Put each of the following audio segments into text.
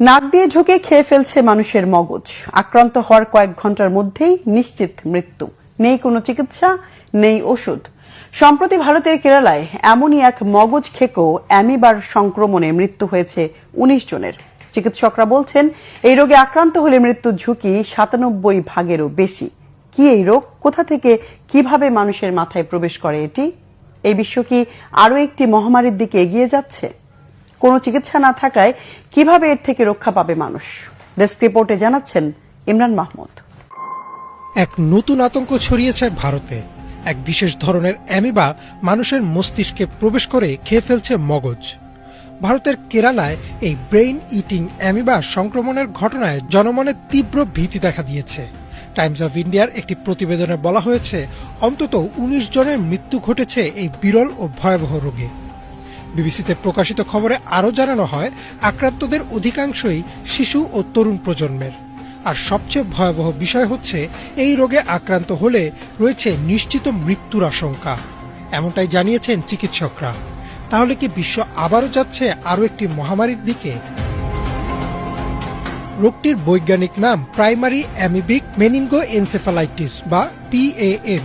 নাক দিয়ে ঝুঁকে খেয়ে ফেলছে মানুষের মগজ। আক্রান্ত হওয়ার কয়েক ঘণ্টার মধ্যেই নিশ্চিত মৃত্যু। নেই কোনো চিকিৎসা, নেই ওষুধ। সম্প্রতি ভারতের কেরালায় এমনই এক মগজ খেকো অ্যামিবার সংক্রমণে মৃত্যু হয়েছে উনিশ জনের। চিকিৎসকরা বলছেন, এই রোগে আক্রান্ত হলে মৃত্যুর ঝুঁকি সাতানব্বই ভাগেরও বেশি। কি এই রোগ? কোথা থেকে কীভাবে মানুষের মাথায় প্রবেশ করে এটি? এই বিশ্ব কি আরও একটি মহামারীর দিকে এগিয়ে যাচ্ছে? কোনো চিকিৎসা না থাকায় কীভাবে এর থেকে রক্ষা পাবে মানুষ? ডেস্ক রিপোর্টে জানাচ্ছেন ইমরান মাহমুদ। এক নতুন আতঙ্ক ছড়িয়েছে ভারতে। এক বিশেষ ধরনের অ্যামিবা মানুষের মস্তিষ্কে প্রবেশ করে খেয়ে ফেলছে মগজ। ভারতের কেরালায় এই ব্রেইন ইটিং অ্যামিবা সংক্রমণের ঘটনায় জনমনে তীব্র ভীতি দেখা দিয়েছে। টাইমস অফ ইন্ডিয়ার একটি প্রতিবেদনে বলা হয়েছে, অন্তত উনিশ জনের মৃত্যু ঘটেছে এই বিরল ও ভয়াবহ রোগে। বিবিসিতে প্রকাশিত খবরে আরও জানানো হয়, আক্রান্তদের অধিকাংশই শিশু ও তরুণ প্রজন্মের। আর সবচেয়ে ভয়াবহ বিষয় হচ্ছে, এই রোগে আক্রান্ত হলে রয়েছে নিশ্চিত মৃত্যুর আশঙ্কা। এমনটাই জানিয়েছেন চিকিৎসকরা। তাহলে কি বিশ্ব আবারও যাচ্ছে আরও একটি মহামারীর দিকে? রোগটির বৈজ্ঞানিক নাম প্রাইমারি অ্যামিবিক মেনিনগো এনসেফালাইটিস বা পিএএম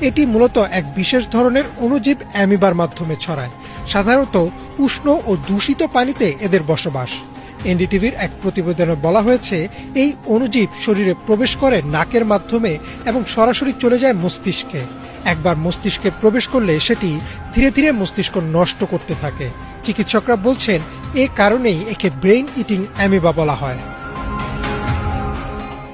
এটি মূলত এক বিশেষ ধরনের অণুজীব অ্যামিবার মাধ্যমে ছড়ায়। সাধারণত উষ্ণ ও দূষিত পানিতে এদের বসবাস। এনডিটিভির এক প্রতিবেদনে বলা হয়েছে, এই অণুজীব শরীরে প্রবেশ করে নাকের মাধ্যমে এবং সরাসরি চলে যায় মস্তিষ্কে। একবার মস্তিষ্কে প্রবেশ করলে সেটি ধীরে ধীরে মস্তিষ্ক নষ্ট করতে থাকে। চিকিৎসকরা বলছেন, এ কারণেই একে ব্রেইন ইটিং অ্যামিবা বলা হয়।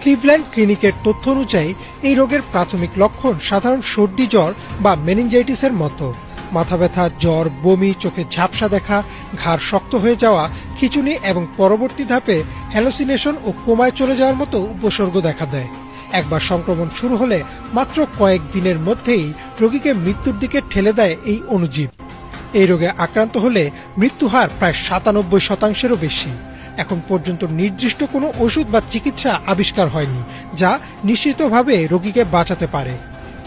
ক্লিভল্যান্ড ক্লিনিকের তথ্য অনুযায়ী, এই রোগের প্রাথমিক লক্ষণ সাধারণ সর্দি জ্বর বা মেনিনজাইটিসের মতো। মাথা ব্যথা, জ্বর, বমি, চোখে ঝাপসা দেখা, ঘাড় শক্ত হয়ে যাওয়া, খিচুনি এবং পরবর্তী ধাপে হ্যালোসিনেশন ও কোমায় চলে যাওয়ার মতো উপসর্গ দেখা দেয়। একবার সংক্রমণ শুরু হলে মাত্র কয়েক দিনের মধ্যেই রোগীকে মৃত্যুর দিকে ঠেলে দেয় এই অণুজীব। এই রোগে আক্রান্ত হলে মৃত্যুহার প্রায় সাতানব্বই শতাংশেরও বেশি। এখন পর্যন্ত নির্দিষ্ট কোনো ওষুধ বা চিকিৎসা আবিষ্কার হয়নি, যা নিশ্চিতভাবে রোগীকে বাঁচাতে পারে।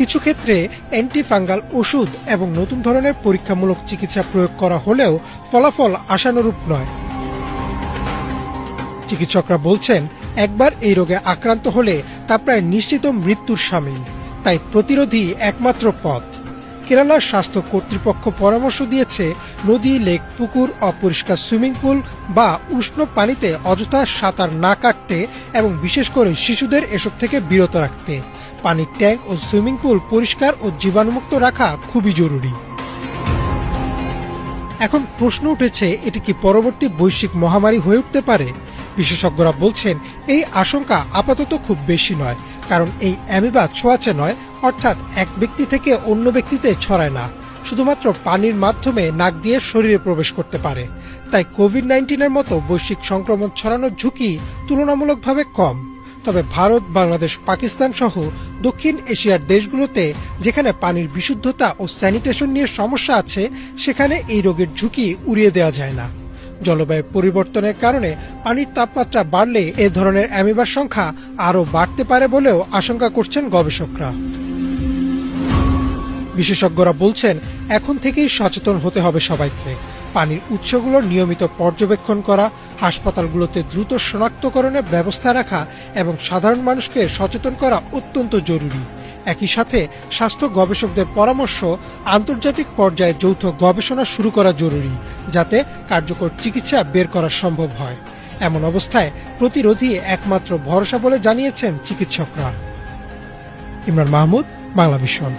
কিছু ক্ষেত্রে অ্যান্টিফাঙ্গাল ওষুধ এবং নতুন ধরনের পরীক্ষামূলক চিকিৎসা প্রয়োগ করা হলেও ফলাফল আশানুরূপ নয়। চিকিৎসকরা বলছেন, একবার এই রোগে আক্রান্ত হলে তা প্রায় নিশ্চিত মৃত্যুর সামিল, তাই প্রতিরোধী একমাত্র পথ। কেরালার স্বাস্থ্য কর্তৃপক্ষ পরামর্শ দিয়েছে, নদী, লেক, পুকুর, অপরিষ্কার সুইমিং পুল বা উষ্ণ পানিতে অযথা সাঁতার না কাটতে এবং বিশেষ করে শিশুদের এসব থেকে বিরত রাখতে। পানির ট্যাঙ্ক ও সুইমিং পুল পরিষ্কার ও জীবাণুমুক্ত রাখা খুবই জরুরি। এখন প্রশ্ন উঠেছে, এটি কি পরবর্তী বৈশ্বিক মহামারী হয়ে উঠতে পারে? বিশেষজ্ঞরা বলছেন, এই আশঙ্কা আপাতত খুব বেশি নয়, কারণ এই অ্যামিবা ছোঁয়াচে নয়, অর্থাৎ এক ব্যক্তি থেকে অন্য ব্যক্তিতে ছড়ায় না। শুধুমাত্র পানির মাধ্যমে নাক দিয়ে শরীরে প্রবেশ করতে পারে। তাই কোভিড নাইন্টিনের মতো বৈশ্বিক সংক্রমণ ছড়ানোর ঝুঁকি তুলনামূলকভাবে কম। তবে ভারত, বাংলাদেশ, পাকিস্তান সহ দক্ষিণ এশিয়ার দেশগুলোতে যেখানে পানির বিশুদ্ধতা ও স্যানিটেশন নিয়ে সমস্যা আছে, সেখানে এই রোগের ঝুঁকি উড়িয়ে দেওয়া যায় না। জলবায়ু পরিবর্তনের কারণে পানির তাপমাত্রা বাড়লে এ ধরনের অ্যামিবার সংখ্যা আরও বাড়তে পারে বলেও আশঙ্কা করছেন গবেষকরা। বিশেষজ্ঞরা বলছেন, এখন থেকেই সচেতন হতে হবে সবাইকে। পানির উৎসগুলোর নিয়মিত পর্যবেক্ষণ করা, হাসপাতালগুলোতে দ্রুত শনাক্তকরণের ব্যবস্থা রাখা এবং সাধারণ মানুষকে সচেতন করা অত্যন্ত জরুরি। একই সাথে স্বাস্থ্য গবেষকদের পরামর্শ, আন্তর্জাতিক পর্যায়ে যৌথ গবেষণা শুরু করা জরুরি, যাতে কার্যকর চিকিৎসা বের করা সম্ভব হয়। এমন অবস্থায় প্রতিরোধী একমাত্র ভরসা বলে জানিয়েছেন চিকিৎসকরা। ইমরান মাহমুদ বাংলা ভিশন